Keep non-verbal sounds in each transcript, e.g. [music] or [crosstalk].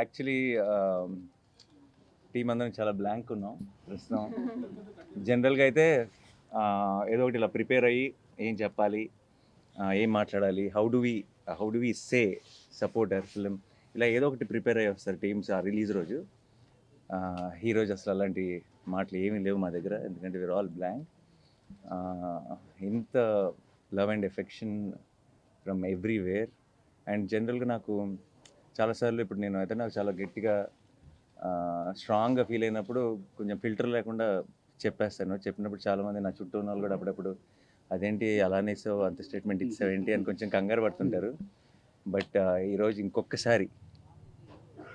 Actually team అందరం చాలా blank ఉన్నాం ప్రస్తుతం. [laughs] జనరల్గా అయితే ఏదో ఒకటి ఇలా ప్రిపేర్ అయ్యి ఏం చెప్పాలి ఏం మాట్లాడాలి how do we how do we say support our film ఇలా ఏదో ఒకటి ప్రిపేర్ అయ్యి వస్తారు టీమ్స్ ఆ రిలీజ్ రోజు. ఆ, ఈ రోజు అసలు అలాంటి మాటలు ఏమీ లేవు మా దగ్గర ఎందుకంటే వీఆర్ ఆల్ బ్లాంక్ ఇంత love and affection from everywhere and జనరల్గా నాకు చాలాసార్లు ఇప్పుడు నేను అయితే నాకు చాలా గట్టిగా స్ట్రాంగ్గా ఫీల్ అయినప్పుడు కొంచెం ఫిల్టర్ లేకుండా చెప్పేస్తాను. చెప్పినప్పుడు చాలామంది నా చుట్టూ ఉన్న వాళ్ళు కూడా అప్పుడప్పుడు అదేంటి అలానే ఇస్తావు అంత స్టేట్మెంట్ ఇస్తావు ఏంటి? అని కొంచెం కంగారు పడుతుంటారు. బట్ ఈరోజు ఇంకొకసారి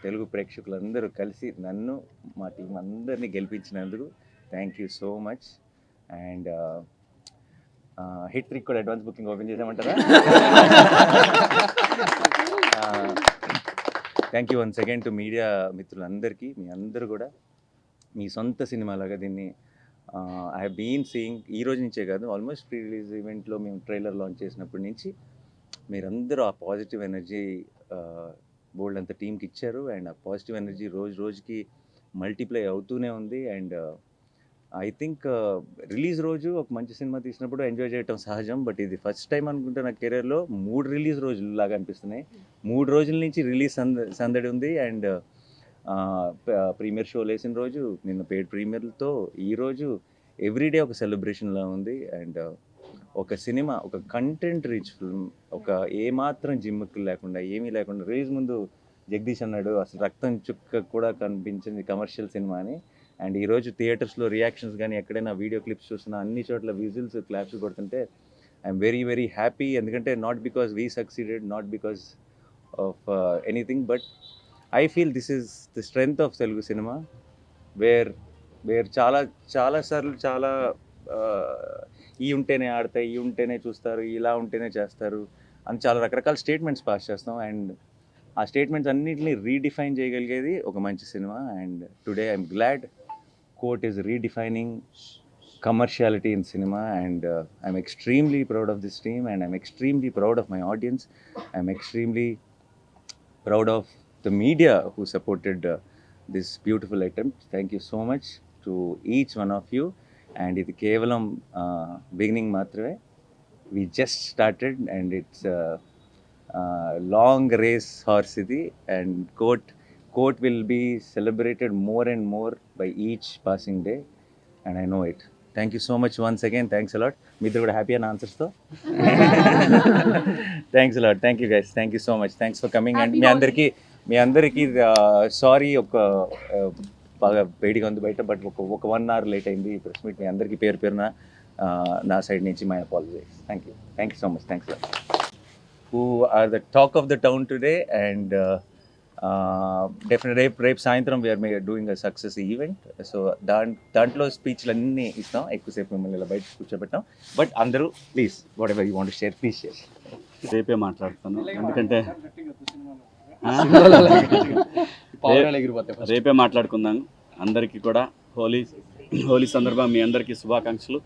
తెలుగు ప్రేక్షకులందరూ కలిసి నన్ను మా టీం అందరినీ గెలిపించినందుకు thank you so much. And hat trick కూడా advance booking open చేసామంటారా? [laughs] Thank you once again to media మిత్రులందరికీ మీ అందరూ కూడా. మీ సొంత సినిమాలాగా దీన్ని ఐ బీన్ సీయింగ్ ఈ రోజు నుంచే కాదు ఆల్మోస్ట్ ప్రీ రిలీజ్ ఈవెంట్లో మేము ట్రైలర్ లాంచ్ చేసినప్పటి నుంచి మీరందరూ ఆ పాజిటివ్ ఎనర్జీ బోల్డ్ అంత టీంకి ఇచ్చారు. అండ్ ఆ పాజిటివ్ ఎనర్జీ రోజు రోజుకి మల్టిప్లై అవుతూనే ఉంది. అండ్ ఐ థింక్ రిలీజ్ రోజు ఒక మంచి సినిమా తీసినప్పుడు ఎంజాయ్ చేయటం సహజం బట్ ఇది ఫస్ట్ టైం అనుకుంటే నా కెరీర్లో మూడు రిలీజ్ రోజులు లాగా అనిపిస్తున్నాయి. మూడు రోజుల నుంచి రిలీజ్ సంద సందడి ఉంది అండ్ ప్రీమియర్ షో లేసిన రోజు నిన్న పేడ్ ప్రీమియర్లతో ఈరోజు ఎవ్రీడే ఒక సెలబ్రేషన్లా ఉంది అండ్ uh, ఒక సినిమా ఒక కంటెంట్ రిచ్ ఫిల్మ్ ఒక ఏమాత్రం జిమ్కి లేకుండా ఏమీ లేకుండా రిలీజ్ ముందు జగదీష్ అన్నాడు అసలు రక్తం చుక్క కూడా కనిపించింది కమర్షియల్ సినిమా అని. అండ్ ఈరోజు థియేటర్స్లో రియాక్షన్స్ కానీ ఎక్కడైనా వీడియో క్లిప్స్ చూసినా అన్ని చోట్ల విజిల్స్ క్లాప్స్ కొడుతుంటే ఐఎమ్ వెరీ వెరీ హ్యాపీ ఎందుకంటే not because we succeeded not because of anything but I feel this is the strength of Telugu cinema where where చాలా చాలాసార్లు చాలా uh, ఈ ఉంటేనే ఆడతాయి ఈ ఉంటేనే చూస్తారు ఇలా ఉంటేనే చేస్తారు అని చాలా రకరకాల స్టేట్మెంట్స్ పాస్ చేస్తాం. అండ్ ఆ స్టేట్మెంట్స్ అన్నింటినీ రీడిఫైన్ చేయగలిగేది ఒక మంచి cinema and today I'm glad quote is redefining commerciality in cinema and uh, i'm extremely proud of this team and i'm extremely proud of my audience i'm extremely proud of the media who supported uh, this beautiful attempt thank you so much to each one of you and ఇది కేవలం beginning మాత్రమే we just started and it's long race horse ఇది and coat court will be celebrated more and more by each passing day and I know it thank you so much once again thanks a lot మీ ఇద్దరు కూడా happy అని ఆన్సర్స్తో thanks a lot thank you guys thank you so much thanks for coming and మీ అందరికీ మీ అందరికీ sorry ఒక బాగా వేడిగా ఉంది బయట బట్ ఒక ఒక వన్ అవర్ లేట్ అయింది ఈ ప్రెస్ మీట్ మీ అందరికీ పేరు పేరున నా సైడ్ నుంచి my apologies thank you thank you so much thanks who are the talk of the town today and definite రేపు రేపు సాయంత్రం we're may doing a success event so దాంట్ దాంట్లో స్పీచ్లు అన్నీ ఇస్తాం. ఎక్కువసేపు మిమ్మల్ని ఇలా బయట కూర్చోబెట్టాం బట్ అందరూ please whatever you want share please share రేపే మాట్లాడతాను. ఎందుకంటే. రేపే మాట్లాడుకుందాం. అందరికీ కూడా హోలీ హోలీ సందర్భం మీ అందరికీ శుభాకాంక్షలు.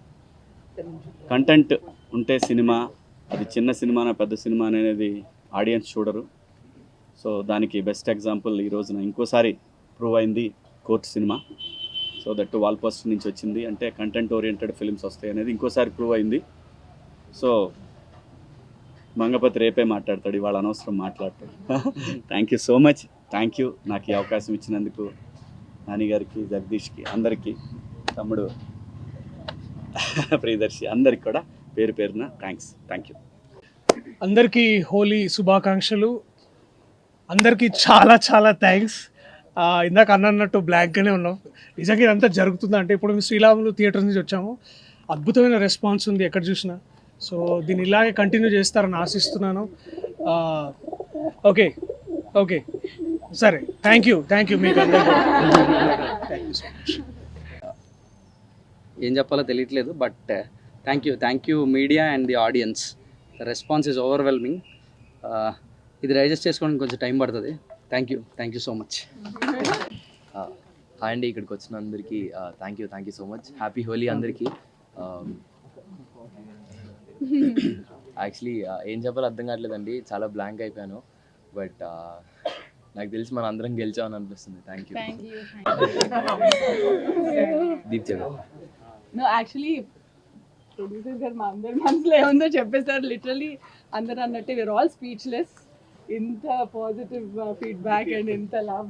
కంటెంట్ ఉంటే సినిమా అది చిన్న సినిమానా పెద్ద సినిమా అనేది ఆడియన్స్ చూడరు. సో దానికి బెస్ట్ ఎగ్జాంపుల్ ఈ రోజున ఇంకోసారి ప్రూవ్ అయింది court cinema. So that wall post నుంచి వచ్చింది. అంటే కంటెంట్ ఓరియంటెడ్ ఫిల్మ్స్ వస్తాయి అనేది ఇంకోసారి ప్రూవ్ అయింది. సో మంగపతి రేపే మాట్లాడతాడు ఇవాళ అనవసరం మాట్లాడతాడు. Thank you so much thank you నాకు ఈ అవకాశం ఇచ్చినందుకు నానిగారికి జగదీష్కి అందరికీ తమ్ముడు ప్రియదర్శి అందరికి కూడా పేరు పేరున థ్యాంక్స్ థ్యాంక్ యూ అందరికీ హోలీ శుభాకాంక్షలు. అందరికీ చాలా చాలా థ్యాంక్స్ ఇందాక అన్న అన్నట్టు బ్లాంక్గానే ఉన్నాం. నిజంగా ఇదంతా జరుగుతుందా అంటే ఇప్పుడు మేము శ్రీరాములు థియేటర్ నుంచి వచ్చాము. అద్భుతమైన రెస్పాన్స్ ఉంది ఎక్కడ చూసినా. సో దీన్ని ఇలాగే కంటిన్యూ చేస్తారని ఆశిస్తున్నాను. ఓకే ఓకే సరే థ్యాంక్ యూ థ్యాంక్ యూ మీకు ఏం చెప్పాలో తెలియట్లేదు but thank you thank you media and the audience response is overwhelming ఇది డైజెస్ట్ చేసుకోవడానికి కొంచెం టైం పడుతుంది. Thank you thank you so much hi అండి ఇక్కడికి వచ్చిన అందరికీ thank you thank you so much happy Holi అందరికీ. యాక్చువల్లీ ఏం చెప్పాలో అర్థం కావట్లేదండి. చాలా బ్లాంక్ అయిపోయాను. బట్ నాకు తెలిసి మన అందరం గెలిచామని అనిపిస్తుంది. Thank you. [laughs] Deep actually, producer గారు మా అందరి మనసులో ఏముందో చెప్పేస్తారు లిటరలీ అందరు అన్నట్టే వీఆర్ ఆల్ స్పీచ్లెస్ ఇంత పాజిటివ్ ఫీడ్బ్యాక్ అండ్ ఇంత లవ్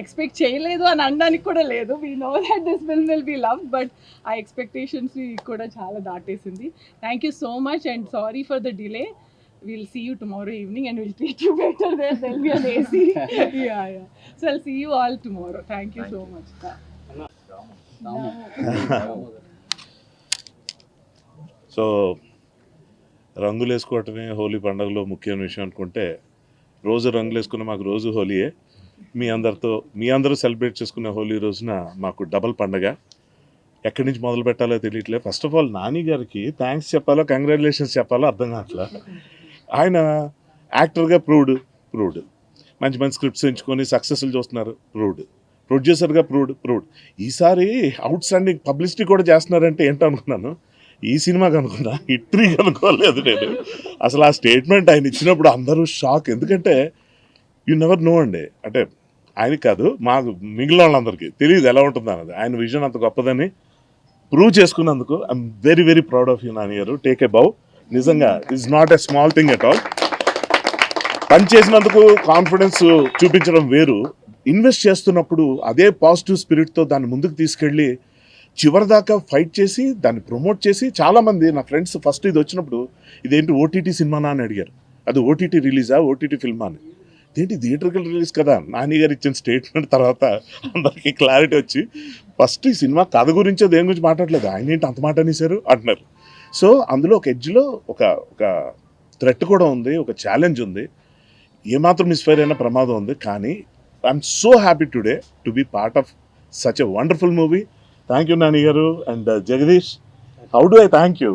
ఎక్స్పెక్ట్ చేయలేదు అని అనడానికి కూడా లేదు. We know that this film will be love but ఆ ఎక్స్పెక్టేషన్స్ కూడా చాలా దాటేసింది. Thank you so much and sorry for the delay will see you tomorrow evening and will treat you better then be an AC yeah yeah so I'll see you all tomorrow thank you so much so రంగులు వేసుకోవటమే హోలీ పండుగలో ముఖ్యమైన విషయం అనుకుంటే రోజు రంగులు వేసుకున్న మాకు రోజు హోలీయే. మీ అందరితో మీ అందరూ సెలబ్రేట్ చేసుకునే హోలీ రోజున మాకు డబల్ పండగ. ఎక్కడి నుంచి మొదలు పెట్టాలో తెలియట్లేదు. ఫస్ట్ ఆఫ్ ఆల్ నాని గారికి థ్యాంక్స్ చెప్పాలో కంగ్రాచులేషన్స్ చెప్పాలో అర్థం కావట్లా? ఆయన యాక్టర్గా ప్రూవ్డ్ ప్రూవ్డ్. మంచి మంచి స్క్రిప్ట్స్ ఎంచుకొని సక్సెస్ఫుల్ చూస్తున్నారు ప్రూవ్డ్. ప్రొడ్యూసర్గా ప్రూవ్డ్ ప్రూవ్డ్. ఈసారి అవుట్ స్టాండింగ్ పబ్లిసిటీ కూడా చేస్తున్నారంటే ఏంటో అనుకున్నాను ఈ సినిమాకి అనుకున్నా హిట్రీ అనుకోలేదు నేను. అసలు ఆ స్టేట్మెంట్ ఆయన ఇచ్చినప్పుడు అందరూ షాక్. ఎందుకంటే యు నెవర్ నో అండి. అంటే ఆయనకి కాదు మాకు మిగిలిన వాళ్ళందరికీ తెలియదు ఎలా ఉంటుంది అన్నది. ఆయన విజన్ అంత గొప్పదని ప్రూవ్ చేసుకున్నందుకు I'm very very proud of you Nani గారు. టేక్ ఏ బౌ నిజంగా it's not a small thing at all పని చేసినందుకు కాన్ఫిడెన్స్ చూపించడం వేరు. ఇన్వెస్ట్ చేస్తున్నప్పుడు అదే పాజిటివ్ స్పిరిట్తో దాన్ని ముందుకు తీసుకెళ్ళి చివరిదాకా ఫైట్ చేసి దాన్ని ప్రమోట్ చేసి చాలామంది నా ఫ్రెండ్స్ ఫస్ట్ ఇది వచ్చినప్పుడు ఇదేంటి ఓటీటీ సినిమానా? అని అడిగారు. అది ఓటీటీ రిలీజా? ఓటీటీ ఫిల్మా? అని. ఇదేంటి థియేటర్కి రిలీజ్ కదా? నాని గారు ఇచ్చిన స్టేట్మెంట్ తర్వాత అందరికీ క్లారిటీ వచ్చి ఫస్ట్ ఈ సినిమా కథ గురించో దేని గురించి మాట్లాడలేదు? ఆయన ఏంటి అంత మాట అనేసారు అంటున్నారు. సో అందులో ఒక ఎడ్జ్లో ఒక ఒక థ్రెట్ కూడా ఉంది ఒక ఛాలెంజ్ ఉంది. ఏమాత్రం మిస్ఫైర్ అయిన ప్రమాదం ఉంది కానీ I'm so happy today to be part of such a wonderful movie. Thank you Nani గారు and Jagadish how do I thank you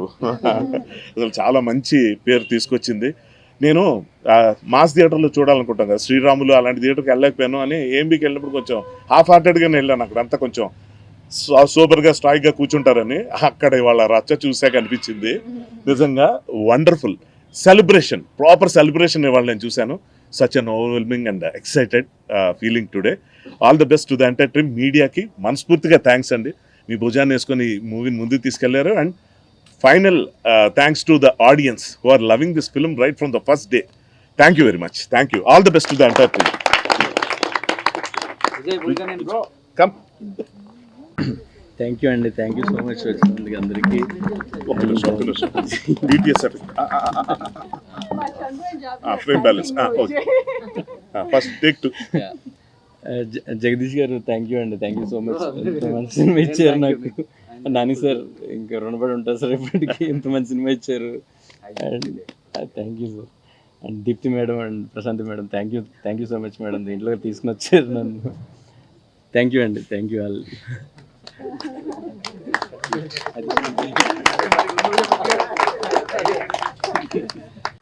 అసలు చాలా మంచి పేరు తీసుకొచ్చింది. నేను ఆ, మాస్ థియేటర్లో చూడాలనుకుంటాను కదా శ్రీరాములు అలాంటి థియేటర్కి వెళ్ళలేకపోయాను అని ఏంబీకి వెళ్ళినప్పుడు కొంచెం హాఫ్ హార్టెడ్గానే వెళ్ళాను అక్కడ. అంతా కొంచెం సూపర్గా స్ట్రాయిక్గా కూర్చుంటారని అక్కడ వాళ్ళ రచ్చ చూసాక అనిపించింది. నిజంగా వండర్ఫుల్ సెలబ్రేషన్ ప్రాపర్ సెలబ్రేషన్ ఇవాళ నేను చూశాను. Such an overwhelming and excited feeling today all the best to the entire team మీడియాకి మనస్ఫూర్తిగా థ్యాంక్స్ అండి. మీ భుజాన్ని వేసుకొని ఈ మూవీని ముందుకు తీసుకెళ్ళారు. And final thanks to the audience who are loving this film right from the first day thank you very much thank you all the best to the entire team come thank you అండి. Thank you so much వచ్చినందుకు అందరికీ. ఒక్క నిమిషం ఒక్క నిమిషం. DTS frame balance okay first take two Jagadish గారు thank you అండి. Thank you so much ఇంత మంచి సినిమా ఇచ్చారు నాకు. నాని సార్ ఇంకా రుణపడి ఉంటారు సార్ ఇప్పటికీ. ఇంత మంచి సినిమా ఇచ్చారు. And thank you sir and Deepthi madam and Prashanthi madam thank you thank you so much madam. దీంట్లో తీసుకుని వచ్చారు నన్ను. థ్యాంక్ యూ అండి. Thank you all